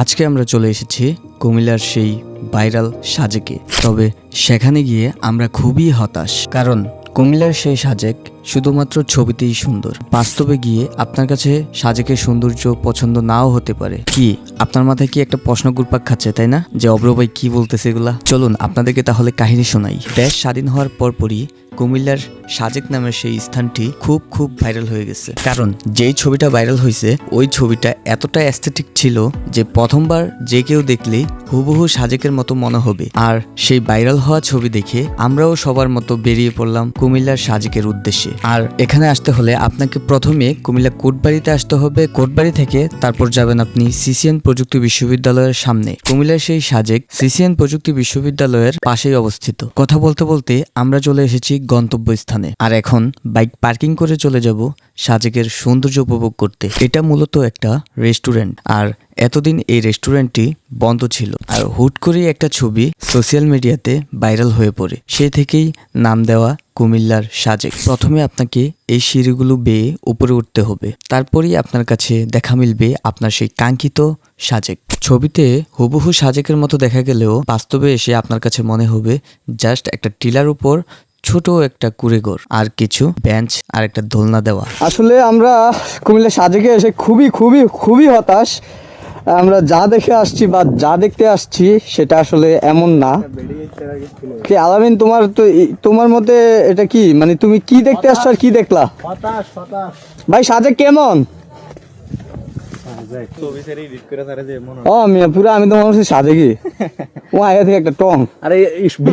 আজকে আমরা চলে এসেছি কুমিল্লার সেই ভাইরাল সাজেকে। তবে সেখানে গিয়ে আমরা খুবই হতাশ, কারণ কুমিল্লার সেই সাজেক শুধুমাত্র ছবিতেই সুন্দর। বাস্তবে গিয়ে আপনার কাছে সাজেকের সৌন্দর্য পছন্দ নাও হতে পারে। কি আপনার মাথায় কি একটা প্রশ্ন ঘুরপাক খাচ্ছে, তাই না? যে অব্র ভাই কি বলতেছে এগুলা? চলুন, আপনাদেরকে তাহলে কাহিনী শোনাই। দেশ স্বাধীন হওয়ার পরপরই কুমিল্লার সাজেক নামের সেই স্থানটি খুব খুব ভাইরাল হয়ে গেছে। কারণ, যেই ছবিটা ভাইরাল হয়েছে, ওই ছবিটা এতটা অ্যাস্থেটিক ছিল যে প্রথমবার যে কেউ দেখলেই হুবহু সাজেকের মতো মনে হবে। আর সেই ভাইরাল হওয়া ছবি দেখে আমরাও সবার মতো বেরিয়ে পড়লাম কুমিল্লার সাজেকের উদ্দেশ্যে। আর এখানে আসতে হলে আপনাকে প্রথমে কুমিল্লা কোটবাড়িতে আসতে হবে। কোটবাড়ি থেকে তারপর যাবেন আপনি সিসিএন প্রযুক্তি বিশ্ববিদ্যালয়ের সামনে। কুমিল্লার সেই সাজেক সিসিএন প্রযুক্তি বিশ্ববিদ্যালয়ের পাশেই অবস্থিত। কথা বলতে বলতে আমরা চলে এসেছি গন্তব্য স্থানে আর এখন বাইক পার্কিং করে চলে যাব সাজেকের সৌন্দর্য উপভোগ করতে। এটা মূলত একটা রেস্টুরেন্ট। আর এতদিন এই রেস্টুরেন্টটি বন্ধ ছিল। আর হুট করে একটা ছবি সোশ্যাল মিডিয়াতে ভাইরাল হয়ে পড়ে। সে থেকেই নাম দেওয়া কুমিল্লার সাজেক। প্রথমে আপনাকে এই সিঁড়িগুলো বেয়ে উপরে উঠতে হবে। তারপরেই আপনার কাছে দেখা মিলবে আপনার সেই কাঙ্ক্ষিত সাজেক। ছবিতে হুবহু সাজেকের মতো দেখা গেলেও বাস্তবে এসে আপনার কাছে মনে হবে জাস্ট একটা টিলার উপর ছোট একটা কুড়েঘর আর কিছু বেঞ্চ আর একটা দোলনা দেওয়া। আসলে আমরা কুমিল্লা সাজেকে এসে খুবই খুবই খুবই হতাশ আমরা যা দেখে আসছি বা যা দেখতে আসছি সেটা আসলে এমন না। কি আলামিন তোমার তো তোমার মতে এটা কি? মানে তুমি কি দেখতে আসছো আর কি দেখলা? ভাই সাজে কেমন? ও মিয়া পুরো আমি তো মনে ও আগে থেকে একটা টং। আরে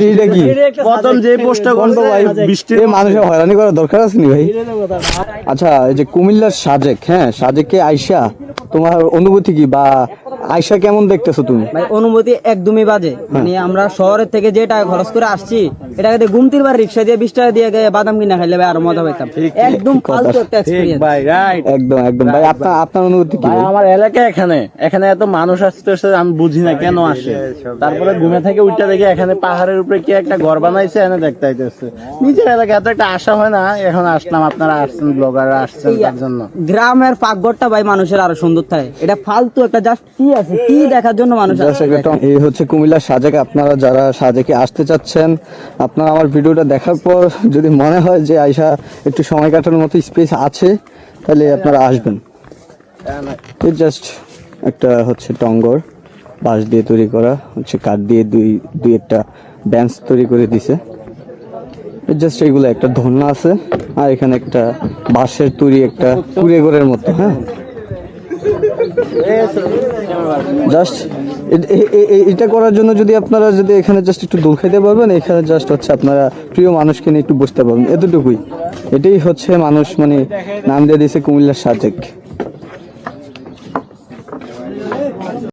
এটা কি? প্রথম যে পোস্টটা বন্ধ ভাই বৃষ্টির মানুষের হয়রানি করার দরকার আছে নি ভাই? আচ্ছা এই যে কুমিল্লার সাজেক হ্যাঁ সাজেকে আইসা তোমার অনুভূতি কি? বা আইসা কেমন দেখতেছো তুমি? ভাই অনুমতি একদমই বাজে। মানে আমরা শহরের থেকে যে টাকা খরচ করে আসছি এটাকে দিয়ে গুমতির বার রিক্সা দিয়ে বিশ টাকা দিয়ে গিয়ে বাদাম কিনা খাইলে ভাই আরও মজা পাইতাম। একদম ফালতু একটা এক্সপিরিয়েন্স ভাই রাইট একদম একদম। ভাই আপনার আপনার অনুভূতি কি ভাই আমার এলাকা এখানে এখানে এত মানুষ আসতেছে আমি বুঝি না কেন আসে। তারপরে ঘুমে থেকে উঠতে দেখি এখানে পাহাড়ের উপরে কি একটা ঘর বানাইছে এনে দেখতে আইতেছে। নিজের এলাকা এত একটা আশা হয় না এখন আসলাম আপনারা আসছেন ব্লগাররা আসছেন তার জন্য। গ্রামের পাকঘরটা ভাই মানুষের আরও সুন্দর থাকে। এটা ফালতু একটা জাস্ট কি আছে কি দেখার জন্য মানুষ। এই হচ্ছে কুমিল্লার সাজেক। আপনারা যারা সাজেকে আসতে চাচ্ছেন আপনারা আমার ভিডিওটা দেখার পর যদি মনে হয় যে আইসা একটু সময় কাটানোর মতো স্পেস আছে তাহলে আপনারা আসবেন। জাস্ট একটা হচ্ছে টঙ্গর বাঁশ দিয়ে তৈরি করা হচ্ছে কাঠ দিয়ে দুই দুই একটা বেঞ্চ তৈরি করে দিছে। জাস্ট এইগুলো একটা ধন্যা আছে আর এখানে একটা বাঁশের তৈরি একটা কুড়ে ঘরের মতো হ্যাঁ? জাস্ট এটা করার জন্য যদি আপনারা যদি এখানে জাস্ট একটু দোল খাইতে পারবেন, এখানে জাস্ট হচ্ছে আপনারা প্রিয় মানুষকে নিয়ে একটু বসতে পারবেন। এতটুকুই। এটাই হচ্ছে মানুষ মানে নাম দিয়ে দিয়েছে কুমিল্লার সাজেক।